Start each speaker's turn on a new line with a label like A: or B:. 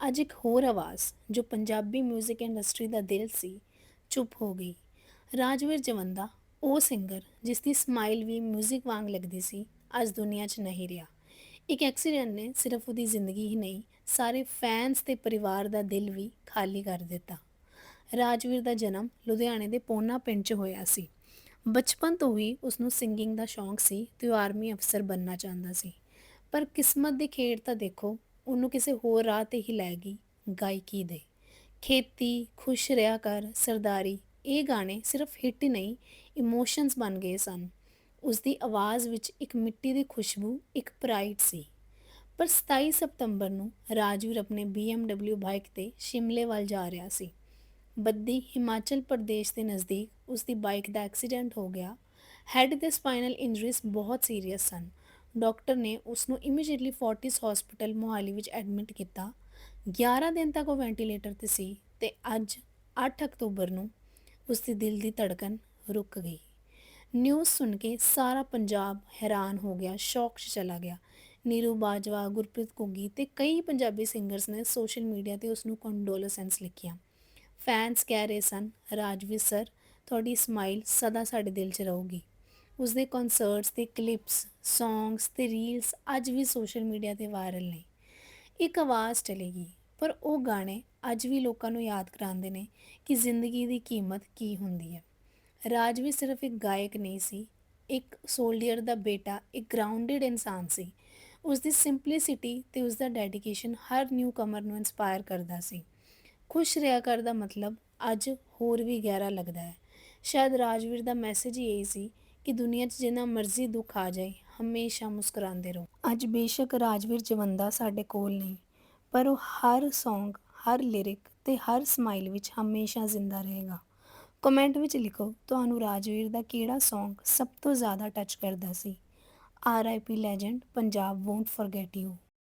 A: ਅੱਜ ਇੱਕ ਹੋਰ ਆਵਾਜ਼ ਜੋ ਪੰਜਾਬੀ 뮤직 ਇੰਡਸਟਰੀ ਦਾ ਦਿਲ ਸੀ ਚੁੱਪ ਹੋ ਗਈ ਰਾਜਵੀਰ ਜਵੰਦਾ ਉਹ ਸਿੰਗਰ ਜਿਸ ਦੀ ਸਮਾਈਲ ਵੀ 뮤직 ਵਾਂਗ ਲੱਗਦੀ ਸੀ ਅੱਜ ਦੁਨੀਆ 'ਚ ਨਹੀਂ ਰਿਹਾ ਇੱਕ ਐਕਸੀਡੈਂਟ ਨੇ ਸਿਰਫ ਉਹਦੀ ਜ਼ਿੰਦਗੀ ਹੀ ਨਹੀਂ ਸਾਰੇ ਫੈਨਸ ਤੇ ਪਰਿਵਾਰ ਦਾ ਦਿਲ ਵੀ ਖਾਲੀ ਕਰ ਦਿੱਤਾ ਰਾਜਵੀਰ ਦਾ ਜਨਮ ਲੁਧਿਆਣੇ ਦੇ ਪੋਨਾ ਪਿੰਡ 'ਚ ਹੋਇਆ ਸੀ ਬਚਪਨ ਤੋਂ ਹੀ ਉਸ ਨੂੰ ਸਿੰਗਿੰਗ ਦਾ ਸ਼ੌਂਕ ਸੀ ਤੇ ਉਹ ਆਰਮੀ ਅਫਸਰ ਬਣਨਾ ਚਾਹੁੰਦਾ ਸੀ ਪਰ ਕਿਸਮਤ ਦੀ ਖੇਡ ਤਾਂ ਦੇਖੋ ਉਹਨੂੰ ਕਿਸੇ ਹੋਰ ਰਾਹ ਤੇ ਹੀ ਲੈ ਗਈ, ਗਾਇਕੀ ਦੇ। ਖੇਤੀ, ਖੁਸ਼ ਰਿਹਾ ਕਰ, ਸਰਦਾਰੀ, ਇਹ ਗਾਣੇ ਸਿਰਫ ਹਿੱਟ ਨਹੀਂ ਇਮੋਸ਼ਨਸ ਬਣ ਗਏ ਸਨ। ਉਸ ਦੀ ਆਵਾਜ਼ ਵਿੱਚ ਇੱਕ ਮਿੱਟੀ ਦੀ ਖੁਸ਼ਬੂ, ਇੱਕ ਪ੍ਰਾਈਡ ਸੀ। ਪਰ 27 ਸਤੰਬਰ ਨੂੰ ਰਾਜਵੀਰ ਆਪਣੇ BMW ਬਾਈਕ ਤੇ ਸ਼ਿਮਲੇ ਵੱਲ ਜਾ ਰਿਹਾ ਸੀ। ਬੱਦੀ ਹਿਮਾਚਲ ਪ੍ਰਦੇਸ਼ ਦੇ ਨਜ਼ਦੀਕ ਉਸ ਦੀ ਬਾਈਕ ਦਾ ਐਕਸੀਡੈਂਟ ਹੋ ਗਿਆ। ਹੈਡ ਦੇ ਸਪਾਈਨਲ ਇੰਜਰੀਜ਼ ਬਹੁਤ ਸੀਰੀਅਸ ਸਨ। ਡਾਕਟਰ ਨੇ ਉਸ ਨੂੰ ਇਮੀਡੀਏਟਲੀ ਫੋਰਟਿਸ ਹਸਪੀਟਲ ਮੋਹਾਲੀ ਵਿੱਚ ਐਡਮਿਟ ਕੀਤਾ। 11 ਦਿਨ ਤੱਕ ਉਹ ਵੈਂਟੀਲੇਟਰ ਤੇ ਸੀ ਤੇ ਅੱਜ 8 ਅਕਤੂਬਰ ਨੂੰ ਉਸ ਦੀ ਦਿਲ ਦੀ ਧੜਕਨ ਰੁਕ ਗਈ। ਨਿਊਜ਼ ਸੁਣ ਕੇ ਸਾਰਾ ਪੰਜਾਬ ਹੈਰਾਨ ਹੋ ਗਿਆ ਸ਼ੌਕ 'ਚ ਚਲਾ ਗਿਆ। ਨੀਰੂ ਬਾਜਵਾ, ਗੁਰਪ੍ਰੀਤ ਘੁੱਗੀ ਤੇ ਕਈ ਪੰਜਾਬੀ ਸਿੰਗਰਸ ਨੇ ਸੋਸ਼ਲ ਮੀਡੀਆ ਤੇ ਉਸ ਨੂੰ ਕੰਡੋਲੈਂਸ ਲਿਖੀਆਂ। ਫੈਨਸ ਕਹਿ ਰਹੇ ਸਨ, ਰਾਜਵੀਰ ਸਰ ਤੁਹਾਡੀ ਸਮਾਈਲ ਸਦਾ ਸਾਡੇ ਦਿਲ 'ਚ ਰਹੂਗੀ। ਉਸ ਦੇ ਕਨਸਰਟਸ ਤੇ ਕਲਿੱਪਸ ਸੌਂਗਸ ਤੇ ਰੀਲਸ ਅੱਜ ਵੀ ਸੋਸ਼ਲ ਮੀਡੀਆ ਤੇ ਵਾਇਰਲ ਨੇ। ਇੱਕ ਆਵਾਜ਼ ਚਲੇਗੀ, ਪਰ ਉਹ ਗਾਣੇ ਅੱਜ ਵੀ ਲੋਕਾਂ ਨੂੰ ਯਾਦ ਕਰਾਉਂਦੇ ਨੇ ਕਿ ਜ਼ਿੰਦਗੀ ਦੀ ਕੀਮਤ ਕੀ ਹੁੰਦੀ ਹੈ। ਰਾਜਵੀਰ ਸਿਰਫ ਇੱਕ ਗਾਇਕ ਨਹੀਂ ਸੀ, ਇੱਕ ਸੋਲਡੀਅਰ ਦਾ ਬੇਟਾ, ਇੱਕ ਗਰਾਊਂਡਡ ਇਨਸਾਨ ਸੀ। ਉਸ ਦੀ ਸਿੰਪਲਿਸਿਟੀ ਤੇ ਉਸ ਦਾ ਡੈਡੀਕੇਸ਼ਨ ਹਰ ਨਿਊ ਕਮਰ ਨੂੰ ਇਨਸਪਾਇਰ ਕਰਦਾ ਸੀ। ਖੁਸ਼ ਰਿਹਾ ਕਰ ਦਾ ਮਤਲਬ ਅੱਜ ਹੋਰ ਵੀ ਗਹਿਰਾ ਲੱਗਦਾ ਹੈ। ਸ਼ਾਇਦ ਰਾਜਵੀਰ ਦਾ ਮੈਸੇਜ ਹੀ ਇਹ ਸੀ ਕਿ ਦੁਨੀਆ 'ਚ ਜਿੰਨਾ ਮਰਜ਼ੀ ਦੁੱਖ ਆ ਜਾਏ, ਹਮੇਸ਼ਾ ਮੁਸਕਰਾਉਂਦੇ ਰਹੋ। ਅੱਜ ਬੇਸ਼ੱਕ ਰਾਜਵੀਰ ਜਵੰਦਾ ਸਾਡੇ ਕੋਲ ਨਹੀਂ, ਪਰ ਉਹ ਹਰ Song ਹਰ ਲਿਰਿਕ ਤੇ ਹਰ ਸਮਾਈਲ ਵਿੱਚ ਹਮੇਸ਼ਾ ਜ਼ਿੰਦਾ ਰਹੇਗਾ। ਕਮੈਂਟ ਵਿੱਚ ਲਿਖੋ, ਤੁਹਾਨੂੰ ਰਾਜਵੀਰ ਦਾ ਕਿਹੜਾ Song ਸਭ ਤੋਂ ਜ਼ਿਆਦਾ ਟੱਚ ਕਰਦਾ ਸੀ? R I P legend Punjab won't forget you